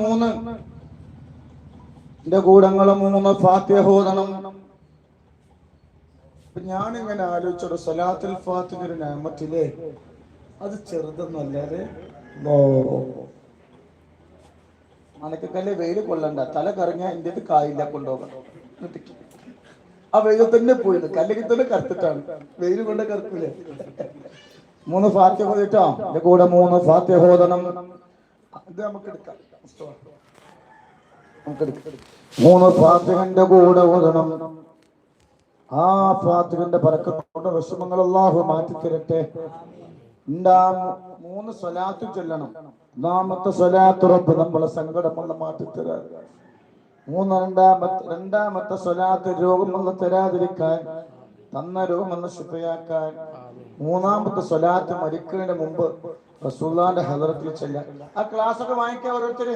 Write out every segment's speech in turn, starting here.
മൂന്ന്. എന്റെ കൂടങ്ങളെ മൂന്ന് ഫാത്യഹോദനം ഞാനിങ്ങനെ ആലോചിച്ചോട് സലാത്തുൽ ഫാത്തിഹ ഒരു നാമത്തിലെ അത് ചെറുതെന്നല്ലേ മനക്കല്ലേ വെയിൽ കൊള്ളണ്ട? തല കറങ്ങിയ ഇന്ത്യയ്ക്ക് കായില്ല കൊണ്ടുപോകണം ആ വെയിൽ തന്നെ പോയില്ല കല്ലെങ്കിൽ തന്നെ കറുത്തിട്ടാണ്. വെയിൽ കൊണ്ട് കറുക്കൂലേ. മൂന്ന് ഫാത്യഹോദിട്ടോ എന്റെ കൂടെ മൂന്ന് ഓതണം ഇത് നമുക്ക് എടുക്കാം. മൂന്ന് ഫാത്തിഹന്റെ കൂടെ ഓതണം. ആ ഫാത്തിഹന്റെ പരക്കത്തോടെ വിഷമങ്ങൾ മാറ്റി തരട്ടെ എന്താ മൂന്ന് സ്വലാത്ത് ചൊല്ലണം. ഒന്നാമത്തെ സ്വലാത്ത് റബ്ബ് നമ്മളെ സങ്കടമുള്ള മാറ്റി തരാ മൂന്ന് രണ്ടാമത്തെ രണ്ടാമത്തെ സ്വലാത്ത് രോഗമുള്ള തരാതിരിക്കാൻ തന്ന രോഗമെന്ന് ശുദ്ധയാക്കാൻ മൂന്നാമത്തെ സ്വലാത്ത് മരിക്കുന്നതിന് മുമ്പ് റസൂല്ലാന്റെ ഹദറത്തിൽ ചെല്ലാൻ ആ ക്ലാസ് ഒക്കെ വാങ്ങിക്കാൻ ഓരോരുത്തര്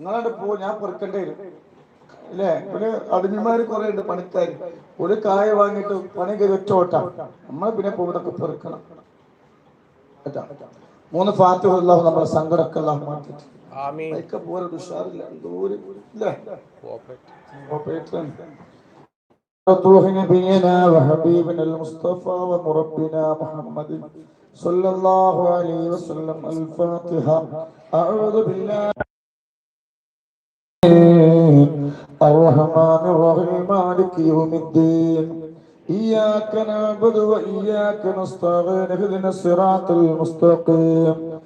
നിങ്ങളവിടെ പോ ഞാൻ പൊറുക്കേണ്ടി വരും അല്ലേ ഒരു അടിഞ്ഞമാര് കുറെ ഉണ്ട് പണിക്കാർ ഒരു കായ വാങ്ങിയിട്ട് പണി കയറി ഒറ്റ ഓട്ടാ നമ്മൾ പിന്നെ പോകുന്നതൊക്കെ പെറുക്കണം കേട്ടാ മൂന്ന് ഫാത്തിഹ അല്ലാഹു നമ്മളെ സങ്കടമൊക്കെ അല്ലാഹു മാറ്റിട്ട് ആമീൻ ഒക്കെ പോലെ ഉഷാറില്ല എന്തോരം ഇല്ലേ കോപ്പറേറ്റ് روح نبينا وحبيبنا المصطفى ومربنا محمد صلى الله عليه وسلم الفاتحة أعوذ بالله الرحمن الرحيم مالك يوم الدين إياك نعبد وإياك نستعين اهدنا الصراط المستقيم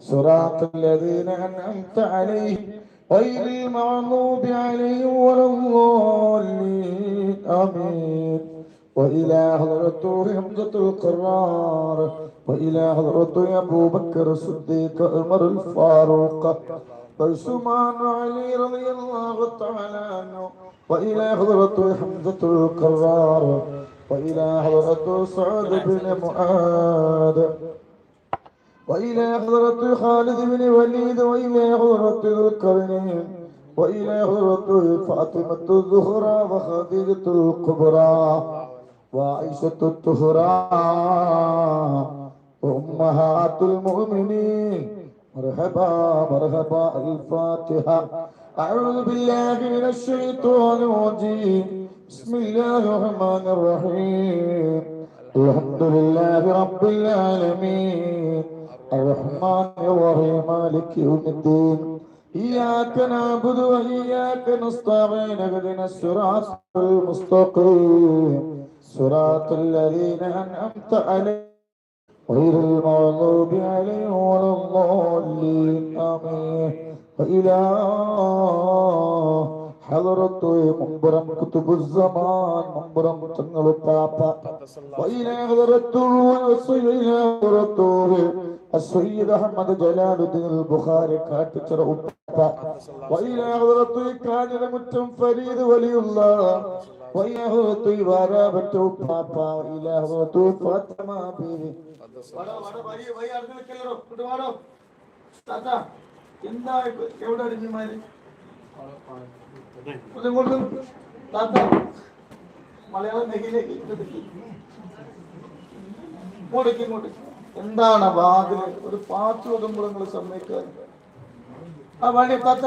صراط الذين أنعمت عليهم غير المغضوب عليهم ولا الضالين آمين وإلى حضرة حمزة القرار. وإلى حضرة أبو بكر الصديق عمر الفاروق. وعثمان علي رضي الله تعالى عنه. وإلى حضرة حمزة القرار. وإلى حضرة سعد بن معاذ. وإلى حضرة خالد بن وليد. وإلى حضرة ذو القرنين. وإلى حضرة فاطمة الزهراء وخديجة الكبرى. وعائشة الطهرى وأمهات المؤمنين مرحبا مرحبا الفاتحة. أعوذ بالله من الشيطان الرجيم. بسم الله الرحمن الرحيم. الحمد لله رب العالمين. الرحمن الرحيم مالك يوم الدين. إياك نعبد وإياك نستعين اهدنا الصراط المستقيم. صراط الذين أنعمت عليهم غير المغضوب عليهم ولا الضالين آمين وإلى حضرة منبرم كتب الزمان منبرم تنغل بابا وإلى حضرة وإلى حضرة السيد أحمد جلال الدين البخاري كاتشر أبا وإلى حضرة كاجر متم فريد ولي الله وإلى حضرة وارابة بابا وإلى حضرة فاطمة بيبي വാടോ, വാടോ, വരി, വരി, അടുത്ത് നിൽക്കല്ലടോ. ഇങ്ങോട്ട് വാടോ. താത്ത, എന്താ ഇപ്പൊ എവിടെ അടിഞ്ഞമാര് ഇങ്ങോട്ട് താത്ത മലയാളം നെഹിലേക്ക് ഇങ്ങോട്ടേക്ക് ഇങ്ങോട്ട് എന്താണ് വാതില് ഒരു പാട്ട് ഒതുമ്പോൾ നിങ്ങൾ സമ്മതിക്കാൻ ആ വേണ്ടി താത്ത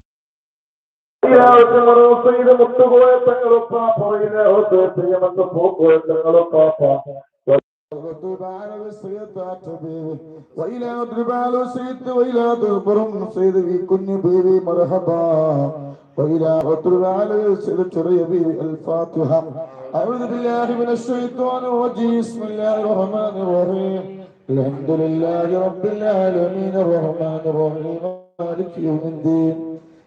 تنغلو إلى حضرة مرو سيد متقو تنغلو بابا وإلى حضرة പ്രിയമന്ത പോക്കോ തങ്ങളോ പാപ്പാ واضرب على السيد بيبي وإلى اضرب على السيد وإلى ضرب سيد في كن بيبي مرحبا وإلى اضرب على السيد تري بيبي الفاتحة أعوذ بالله من الشيطان الرجيم بسم الله الرحمن الرحيم الحمد لله رب العالمين الرحمن الرحيم مالك يوم الدين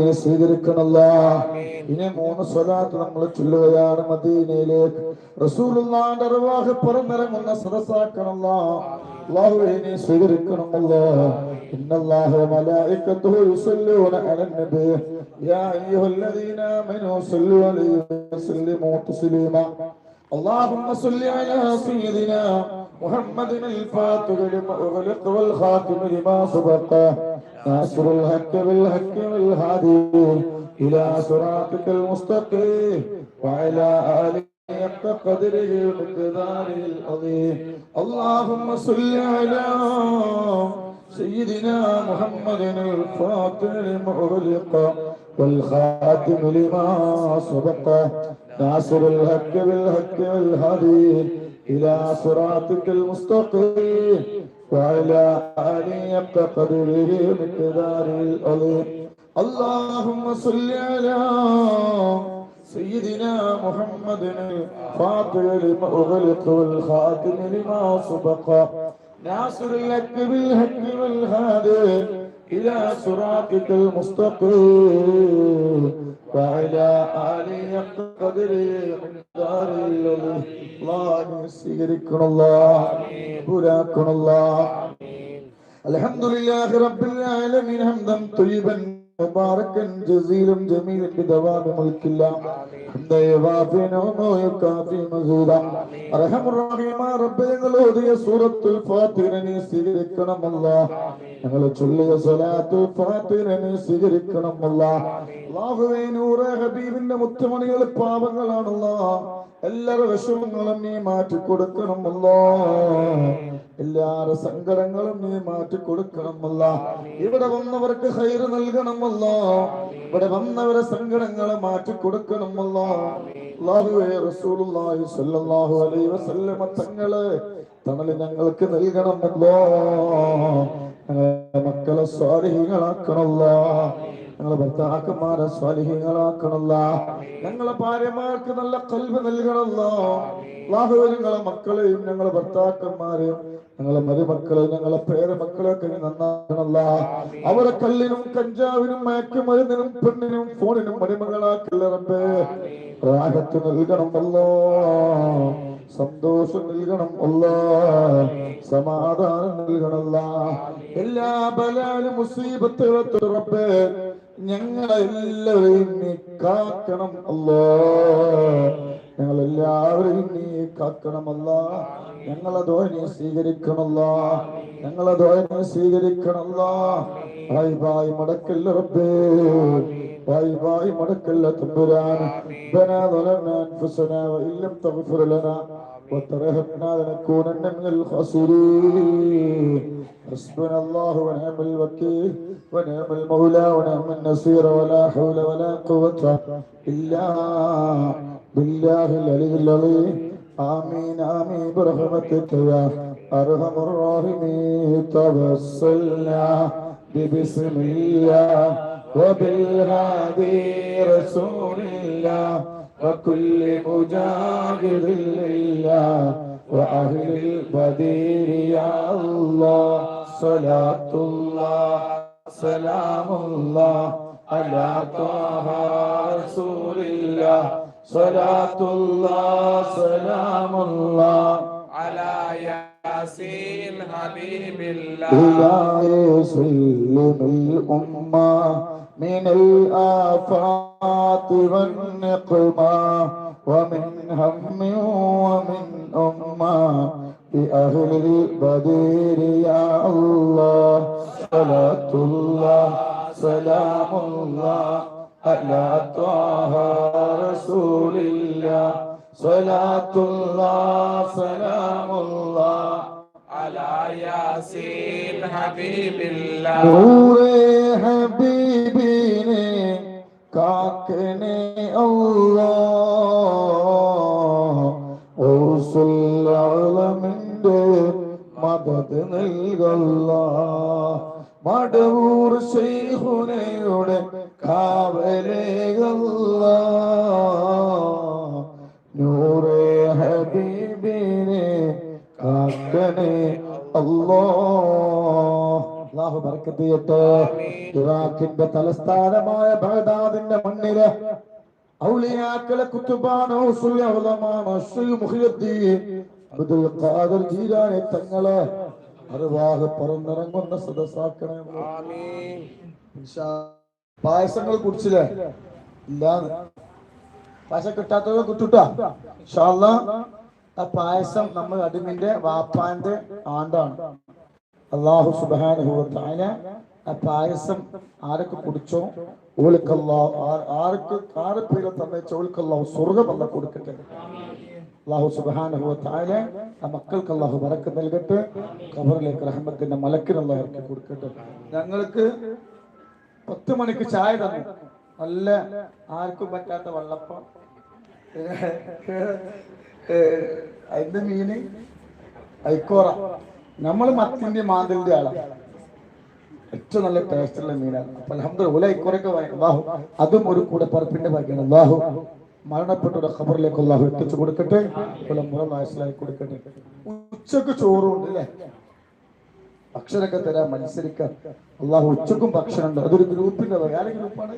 നീ സ്വീകരിക്കണല്ല ഇനി മൂന്ന് സ്വലാത്ത് നമ്മൾ ചൊല്ലുകയാണ് മദീനയിലേക്ക് റസൂലുള്ളാന്റെ അറുവാഹ് പുറത്തിറങ്ങുന്ന സദസ്സാക്കണല്ല അല്ലാഹുവേ നീ സ്വീകരിക്കണമല്ല ഇന്നല്ലാഹു മലായികത്തുഹു യുസല്ലൂന അലൻ നബി യാ അയ്യുഹല്ലദീന ആമനൂ സല്ലു അലൈഹി വസല്ലിമു തസ്ലീമാ اللهم صل على سيدنا محمد الفاتح لما أغلق والخاتم لما سبق. ناصر الحق بالحق والهادي إلى صراطك المستقيم وعلى آله حق قدره ومقداره العظيم. اللهم صل على سيدنا محمد الفاتح لما أغلق والخاتم لما سبق. ناصر الحق بالحق والهادي إلى صراطك المستقيم وعلى حق قدره ومقداره العظيم اللهم صل على سيدنا محمد الفاتح لما أغلق والخاتم لما سبق. ناصر الحق بالحق والهادي إلى صراطك المستقيم. وعلى آله حق قدره ومقدار الذي الله يسيركن الله بلاكن الله الحمد لله رب العالمين حمدا طيبا مباركا جزيلا جميلا بدوام ملك الله حمدا يوافي نعمه ويكافي مزيدا ارحم الراحمين رب ഞങ്ങൾ ഓതിയ സൂറത്തുൽ ഫാത്തിഹ നീ സ്വീകരിക്കണം അല്ലാ ഞങ്ങൾ ചൊല്ലിയ സ്വലാത്തുൽ ഫാത്തിഹ നീ സ്വീകരിക്കണം അല്ലാ അല്ലാഹുവേ നൂറെ ഹബീബിന്റെ മുത്തുമണികൾ പാപങ്ങളാണല്ലോ എല്ലാവരുടെ വിഷമങ്ങളും നീ മാറ്റി കൊടുക്കണമല്ലോ എല്ലാവരുടെ സങ്കടങ്ങളും നീ മാറ്റി കൊടുക്കണമല്ല ഇവിടെ വന്നവർക്ക് ഹൈറ് നൽകണമല്ലോ ഇവിടെ വന്നവരെ സങ്കടങ്ങൾ മാറ്റി കൊടുക്കണമല്ലോ തങ്ങളെ തണൽ ഞങ്ങൾക്ക് നൽകണമല്ലോ മക്കളെ സ്വാധീനങ്ങളാക്കണല്ലോ ഞങ്ങളെ ഭർത്താക്കന്മാരെ സ്വാലിഹീങ്ങളാക്കണല്ല ഞങ്ങളെ ഭാര്യമാർക്ക് നല്ല കൽവ് നൽകണല്ലോ ഞങ്ങളെ മക്കളെയും ഞങ്ങളെ ഭർത്താക്കന്മാരെയും ഞങ്ങളെ മരുമക്കളെയും ഞങ്ങളെ പേരമക്കളെയൊക്കെ നീ നന്നാക്കണല്ല അവരെ കല്ലിനും കഞ്ചാവിനും മയക്കുമരുന്നിനും പെണ്ണിനും ഫോണിനും മരുമകളാക്കല്ല റബ്ബേ. റാഹത്ത് നൽകണമല്ലോ. സന്തോഷം നൽകണം അല്ല സമാധാനം നൽകണല്ല എല്ലാ ബലാലും മുസീബത്തുകളെ റബ്ബേ ഞങ്ങളെല്ലാവരെയും നീ കാക്കണം അല്ലോ ഞങ്ങളെല്ലാവരെയും നീ കാക്കണമല്ല ഞങ്ങളെ ധോനി സ്വീകരിക്കണല്ല ഞങ്ങളെ ധോനി സ്വീകരിക്കണല്ല ബായ് ബായ് മടക്കല്ല റബ്ബേ ബായ് ബായ് മടക്കല്ല തമ്പുരാൻ ربنا ظلمنا انفسنا وان لم تغفر لنا وترهبنا لنكونن من الخاسرين. حسبنا الله ونعم الوكيل ونعم المولى ونعم النصير ولا حول ولا قوة إلا بالله العلي العظيم. آمين آمين. برحمتك يا أرحم الراحمين. توسلنا ببسم الله وبالهادي رسول الله. وكل مجاهد لله وأهل البدير يا الله. صلاة الله سلام الله على طه رسول الله. صلاة الله سلام الله على ياسين حبيب الله. إلهي سلم الأمة من الآفات والنقمة ومن هم ومن أمة. بأهل البدير يا الله صلاة الله سلام الله. على طه رسول الله صلاة الله سلام الله. على ياسين حبيب الله. نور حبيب കാക്കനെ അള്ളാമിന്റെ മദത് നൽകല്ല. മടവൂർ ശൈഖുനയുടെ കാവലേകല്ല നൂറേ ഹബീബിനെ കാക്കനെ അല്ലോ അള്ളാഹു ബർക്കത്ത് ചെയ്യട്ടെ ഇറാഖിന്റെ തലസ്ഥാനമായ ബഗ്ദാദിന്റെ മണ്ണിൽ ഔലിയാക്കളെ കുത്തുബാനോ അബ്ദുൽ ഖാദിർ തങ്ങളെ അറിവാഹ് പറന്നിറങ്ങുന്ന സദസ്സാക്കണേ. പായസങ്ങൾ കുടിച്ചില്ലേ? ഇല്ലാന്ന് പായസം കിട്ടാത്തവരെ കിട്ടുട്ടാ. ആ പായസം നമ്മൾ അടിമിന്റെ വാപ്പാന്റെ ആണ്ടാണ്. അള്ളാഹു സുബാനുഭവത്തായ ആ പായസം ആരൊക്കെ കുടിച്ചോ? ഓൾക്കല്ലാ ആർക്ക് ആറ് പേരെ തന്നേച്ച ഓൾക്കല്ലാഹു സ്വർഗം അല്ല കൊടുക്കട്ടെ. അള്ളാഹു സുബാനുഭവത്തായ ആ മക്കൾക്ക് അള്ളാഹു വരക്ക് നൽകട്ടെ. കബറിലേക്ക് റഹ്മത്തിന്റെ മലക്കിനുള്ള ഇറക്കി കൊടുക്കട്ടെ. ഞങ്ങൾക്ക് പത്ത് മണിക്ക് ചായ തന്നു. നല്ല ആർക്കും പറ്റാത്ത വള്ളപ്പം. അതിന്റെ മീന് ഐക്കോറ നമ്മൾ മത്തിന്റെ മാന്തലിന്റെ ആളാണ് ഏറ്റവും നല്ല ടേസ്റ്റുള്ള മീനാണ് അപ്പൊ അലഹമ്മദ് ഓല ഐക്കോറൊക്കെ അള്ളാഹു അതും ഒരു കൂടെ പറപ്പിന്റെ ബാക്കിയാണ് അള്ളാഹു മരണപ്പെട്ടവരുടെ ഖബറിലേക്ക് അള്ളാഹു എത്തിച്ചു കൊടുക്കട്ടെ അതുപോലെ കൊടുക്കട്ടെ. ഉച്ചയ്ക്ക് ചോറുണ്ട് അല്ലേ? ഭക്ഷണമൊക്കെ തരാൻ മത്സരിക്കാൻ അള്ളാഹു ഉച്ചക്കും ഭക്ഷണമുണ്ട്. അതൊരു ഗ്രൂപ്പിന്റെ. ആരുടെ ഗ്രൂപ്പാണ്?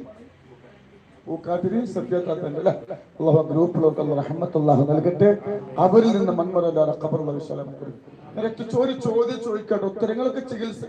പൂക്കാട്ടിരി സത്യത്താത്തന്റെ അല്ലേ അള്ളാഹു നൽകട്ടെ. അവരിൽ നിന്ന് മൺമറല്ലാതെ ഖബറുള്ള വിശാലം നിനക്ക് ഒരു ചോദ്യം ചോദിക്കട്ടെ ഉത്തരങ്ങൾക്ക് ചികിത്സ